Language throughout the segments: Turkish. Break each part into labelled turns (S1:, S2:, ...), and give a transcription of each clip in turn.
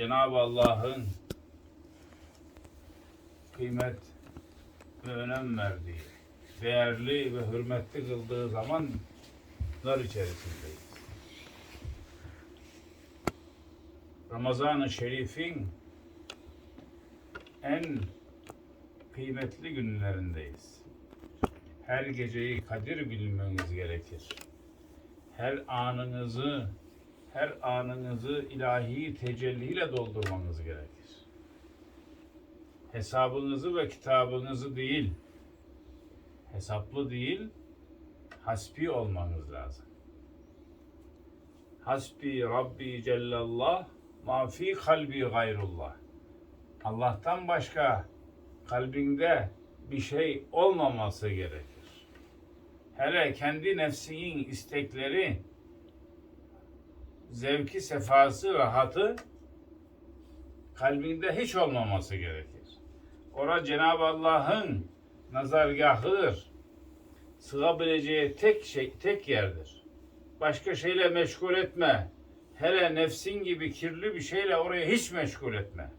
S1: Cenab-ı Allah'ın kıymet ve önem verdiği, değerli ve hürmetli kıldığı zamanlar içerisindeyiz. Ramazan-ı Şerif'in en kıymetli günlerindeyiz. Her geceyi kadir bilmeniz gerekir. Her anınızı, her anınızı ilahi tecelliyle doldurmanız gerekir. Hesabınızı ve kitabınızı değil, hesaplı değil, hasbi olmanız lazım. Hasbi Rabbi Cellallah ma fi kalbi gayrullah. Allah'tan başka kalbinde bir şey olmaması gerekir. Hele kendi nefsinin istekleri, zevki, sefası, rahatı kalbinde hiç olmaması gerekir. Ora Cenab-ı Allah'ın nazargahıdır. Sığabileceği tek şey, tek yerdir. Başka şeyle meşgul etme. Hele nefsin gibi kirli bir şeyle oraya hiç meşgul etme.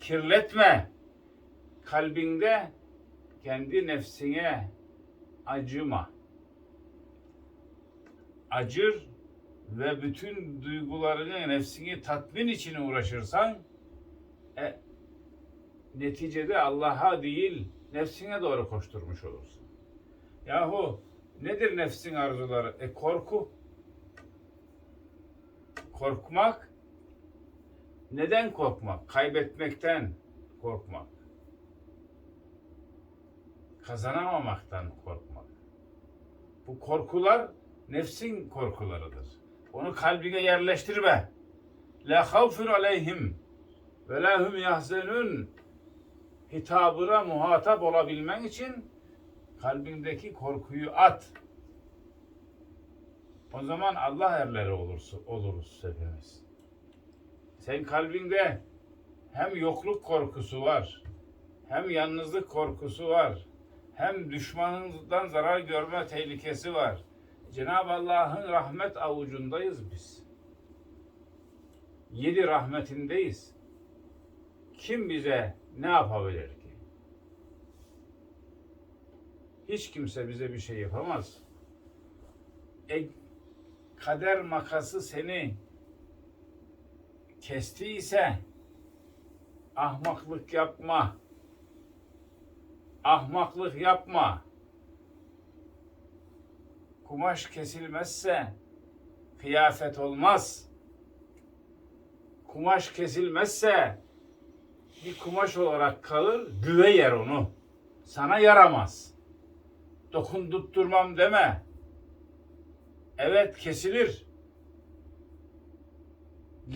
S1: Kirletme. Kalbinde kendi nefsine acıma. Acır ve bütün duygularını, nefsini tatmin için uğraşırsan e, neticede Allah'a değil nefsine doğru koşturmuş olursun. Yahu nedir nefsin arzuları? E korku. Korkmak. Neden korkmak? Kaybetmekten korkmak. Kazanamamaktan korkmak. Bu korkular nefsin korkularıdır. Onu kalbine yerleştirme. La havfun aleyhim ve la hum yahzenun hitabına muhatap olabilmen için kalbindeki korkuyu at. O zaman Allah erleri olursun, oluruz hepimiz. Sen kalbinde hem yokluk korkusu var, hem yalnızlık korkusu var, hem düşmanından zarar görme tehlikesi var. Cenab-ı Allah'ın rahmet avucundayız biz. Yedi rahmetindeyiz. Kim bize ne yapabilir ki? Hiç kimse bize bir şey yapamaz. E, kader makası seni kestiyse ahmaklık yapma. Ahmaklık yapma. Kumaş kesilmezse kıyafet olmaz. Kumaş kesilmezse bir kumaş olarak kalır, güve yer onu. Sana yaramaz. Dokundurtturmam deme. Evet kesilir.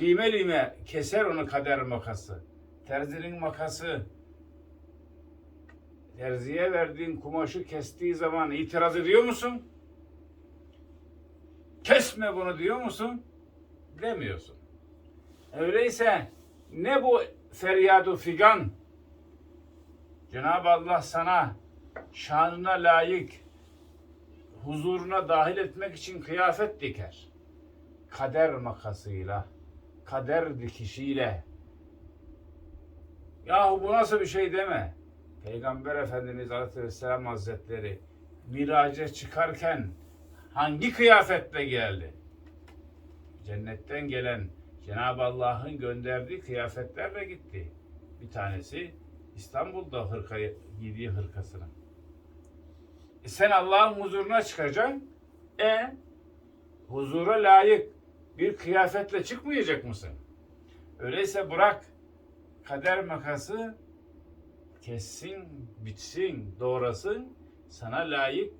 S1: Lime lime keser onu kader makası. Terzinin makası. Terziye verdiğin kumaşı kestiği zaman itiraz ediyor musun? Kesme bunu diyor musun? Demiyorsun. Öyleyse ne bu feryadu figan? Cenab-ı Allah sana şanına layık huzuruna dahil etmek için kıyafet diker. Kader makasıyla, kader dikişiyle. Yahu bu nasıl bir şey deme. Peygamber Efendimiz Aleyhisselam Hazretleri miraca çıkarken hangi kıyafetle geldi? Cennetten gelen Cenab-ı Allah'ın gönderdiği kıyafetlerle gitti. Bir tanesi İstanbul'da hırka giydiği hırkasını. E sen Allah'ın huzuruna çıkacaksın. E huzura layık bir kıyafetle çıkmayacak mısın? Öyleyse bırak kader makası kessin, bitsin, doğrasın, sana layık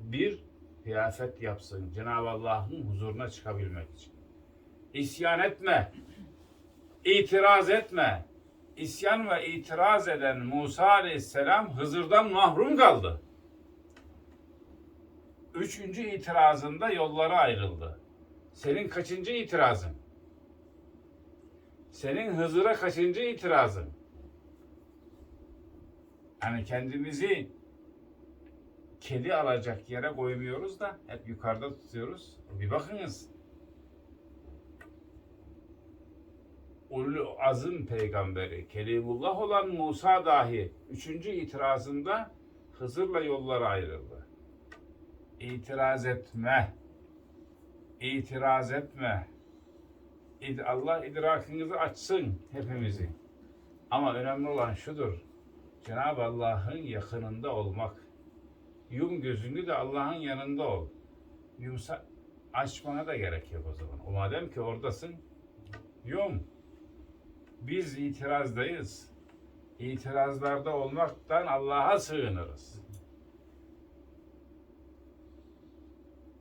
S1: bir kıyafet yapsın. Cenab-ı Allah'ın huzuruna çıkabilmek için. İsyan etme. itiraz etme. İsyan ve itiraz eden Musa Aleyhisselam Hızır'dan mahrum kaldı. Üçüncü itirazında yolları ayrıldı. Senin kaçıncı itirazın? Senin Hızır'a kaçıncı itirazın? Yani kendimizi kedi alacak yere koymuyoruz da hep yukarıda tutuyoruz. Bir bakınız. ulul azım peygamberi, Kelimullah olan Musa dahi üçüncü itirazında Hızır'la yolları ayrıldı. İtiraz etme. İtiraz etme. Allah idrakinizi açsın hepimizi. Ama önemli olan şudur. Cenab-ı Allah'ın yakınında olmak. Yum gözünü de Allah'ın yanında ol. Yumsa açmana da gerek yok o zaman. O madem ki oradasın, yum. Biz itirazdayız. İtirazlarda olmaktan Allah'a sığınırız.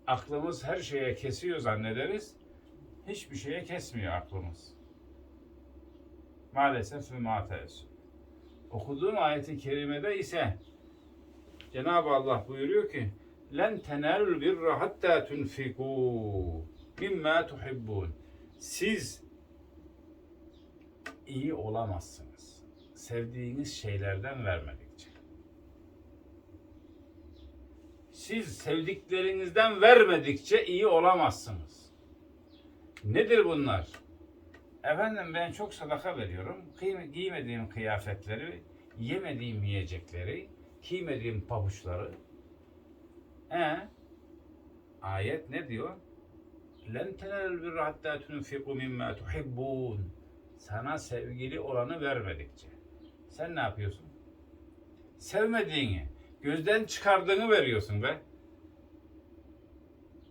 S1: Aklımız her şeye kesiyor zannederiz. Hiçbir şeye kesmiyor aklımız. Maalesef ve mateessüf. Okuduğum ayeti kerimede ise Cenab-ı Allah buyuruyor ki len tenalul birra hatta tunfiku mimma tuhibbun. Siz iyi olamazsınız. Sevdiğiniz şeylerden vermedikçe. Siz sevdiklerinizden vermedikçe iyi olamazsınız. Nedir bunlar? Efendim ben çok sadaka veriyorum. Giymediğim kıyafetleri, yemediğim yiyecekleri, giymediğim pabuçları. E ayet ne diyor? Len tenelul birra hatta tunfiku mimma tuhibbun. Sana sevgili olanı vermedikçe. Sen ne yapıyorsun? Sevmediğini, gözden çıkardığını veriyorsun be.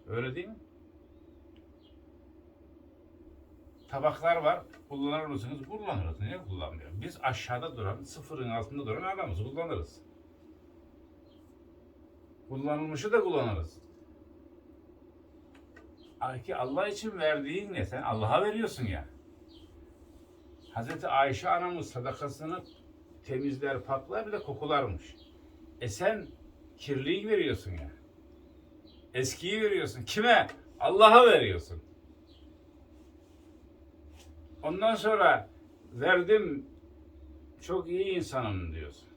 S1: Öyle değil mi? tabaklar var. Kullanır mısınız? Kullanırız. Niye kullanmıyorum? Biz aşağıda duran, sıfırın altında duran adamız. Kullanırız. Kullanılmışı da kullanırız. Ki Allah için verdiğin ne? Sen Allah'a veriyorsun ya. Hazreti Ayşe anamız sadakasını temizler, paklar bir de kokularmış. E sen kirliyi veriyorsun ya. Eskiyi veriyorsun. Kime? Allah'a veriyorsun. Ondan sonra verdim çok iyi insanım diyorsun.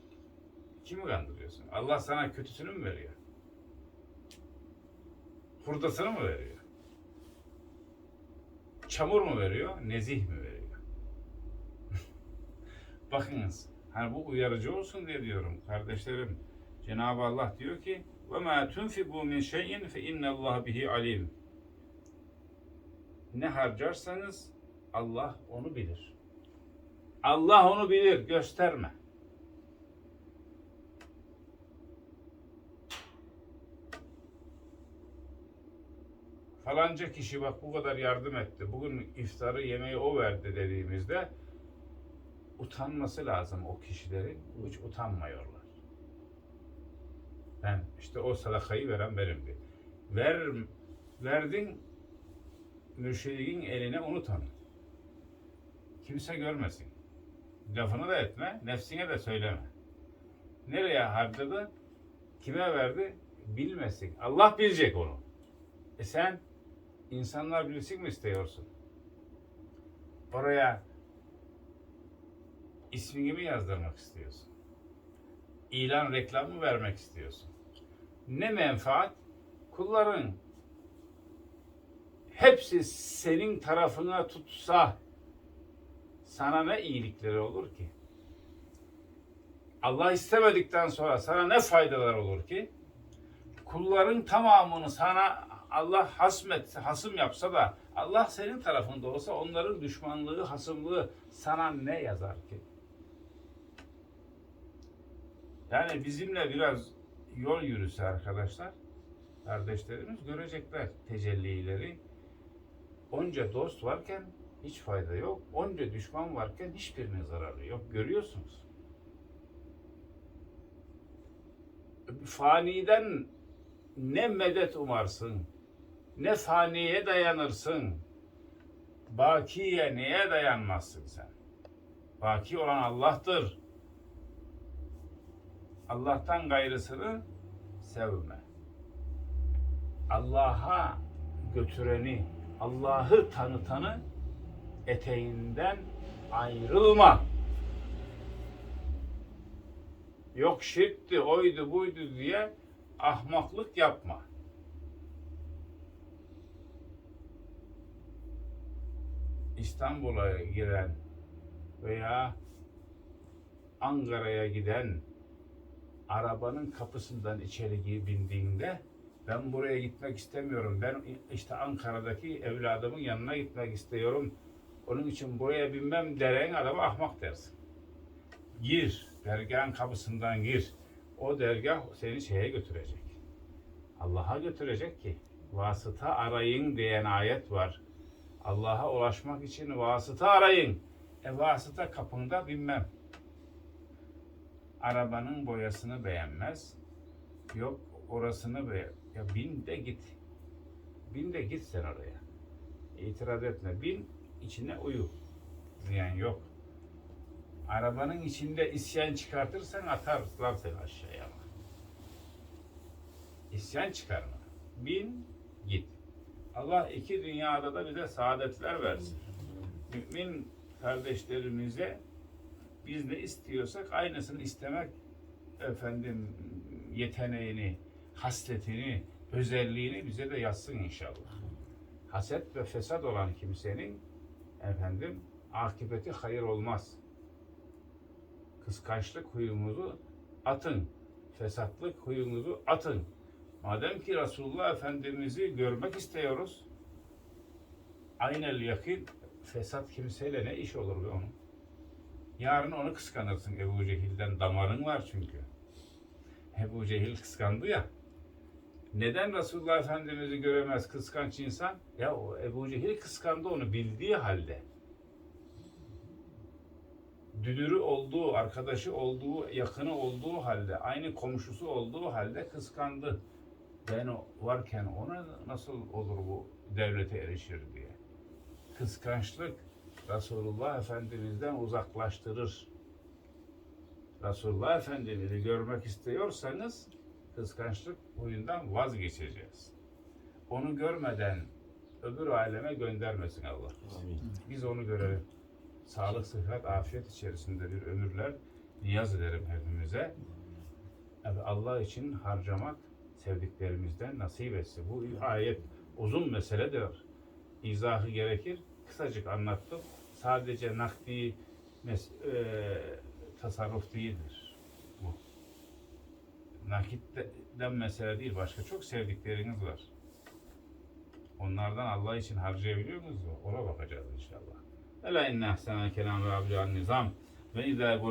S1: Kimi kandırıyorsun? Allah sana kötüsünü mü veriyor? Hurdasını mı veriyor? Çamur mu veriyor? Nezih mi veriyor? Bakınız, hani bu uyarıcı olsun diye diyorum kardeşlerim. Cenab-ı Allah diyor ki: "Ve ma tunfiqu min şey'in fe innallaha bihi alim." Ne harcarsanız Allah onu bilir. Allah onu bilir, gösterme. Falanca kişi bak bu kadar yardım etti. Bugün iftarı yemeği o verdi dediğimizde utanması lazım o kişilerin. Hiç utanmıyorlar. Ben işte o sadakayı veren benimdi. Ver, verdin mürşidin eline onu. Kimse görmesin. Lafını da etme, nefsine de söyleme. Nereye harcadı? Kime verdi? Bilmesin. Allah bilecek onu. E sen insanlar bilsin mi istiyorsun? Oraya ismini mi yazdırmak istiyorsun? İlan reklam mı vermek istiyorsun? Ne menfaat? Kulların hepsi senin tarafına tutsa sana ne iyilikleri olur ki? Allah istemedikten sonra sana ne faydalar olur ki? Kulların tamamını sana Allah hasmetse, hasım yapsa da Allah senin tarafında olsa onların düşmanlığı, hasımlığı sana ne yazar ki? Yani bizimle biraz yol yürüse arkadaşlar, kardeşlerimiz görecekler tecellileri. Onca dost varken hiç fayda yok. Onca düşman varken hiçbirinin zararı yok. Görüyorsunuz. Faniden ne medet umarsın, ne faniye dayanırsın. Bakiye neye dayanmazsın sen? Baki olan Allah'tır. Allah'tan gayrısını sevme. Allah'a götüreni, Allah'ı tanıtanı eteğinden ayrılma. Yok şirkti, oydu, buydu diye ahmaklık yapma. İstanbul'a giren veya Ankara'ya giden arabanın kapısından içeri bindiğinde ben buraya gitmek istemiyorum. Ben işte Ankara'daki evladımın yanına gitmek istiyorum. Onun için buraya binmem deren adama ahmak dersin. Gir, dergahın kapısından gir. O dergah seni şeye götürecek. Allah'a götürecek ki vasıta arayın diyen ayet var. Allah'a ulaşmak için vasıta arayın. E vasıta kapında binmem. Arabanın boyasını beğenmez. Yok orasını be ya bin de git. Bin de git sen oraya. İtiraz etme. Bin içine uyu. Ziyan yok. Arabanın içinde isyan çıkartırsan atarlar seni aşağıya. İsyan çıkarma. Bin git. Allah iki dünyada da bize saadetler versin. Mümin kardeşlerimize biz ne istiyorsak aynısını istemek efendim yeteneğini, hasletini, özelliğini bize de yazsın inşallah. Haset ve fesat olan kimsenin efendim akıbeti hayır olmaz. Kıskançlık huyumuzu atın. Fesatlık huyumuzu atın. Madem ki Resulullah Efendimiz'i görmek istiyoruz, aynel yakın fesat kimseyle ne iş olur be onun? Yarın onu kıskanırsın Ebu Cehil'den damarın var çünkü. Ebu Cehil kıskandı ya. Neden Resulullah Efendimiz'i göremez kıskanç insan? Ya o Ebu Cehil kıskandı onu bildiği halde. Dünürü olduğu, arkadaşı olduğu, yakını olduğu halde, aynı komşusu olduğu halde kıskandı. Ben varken ona nasıl olur bu devlete erişir diye. Kıskançlık Resulullah Efendimiz'den uzaklaştırır. Resulullah Efendimiz'i görmek istiyorsanız kıskançlık huyundan vazgeçeceğiz. Onu görmeden öbür aleme göndermesin Allah. Biz onu görelim. Sağlık, sıhhat, afiyet içerisinde bir ömürler niyaz ederim hepimize. Allah için harcamak sevdiklerimizden nasip etsin. Bu ayet uzun meseledir. İzahı gerekir. Kısacık anlattım. Sadece nakdi mes- e, tasarruf değildir. Bu. Nakitten mesele değil. Başka çok sevdikleriniz var. Onlardan Allah için harcayabiliyor musunuz? Ona bakacağız inşallah. Ela inne ahsana kelam ve abdü nizam ve izâ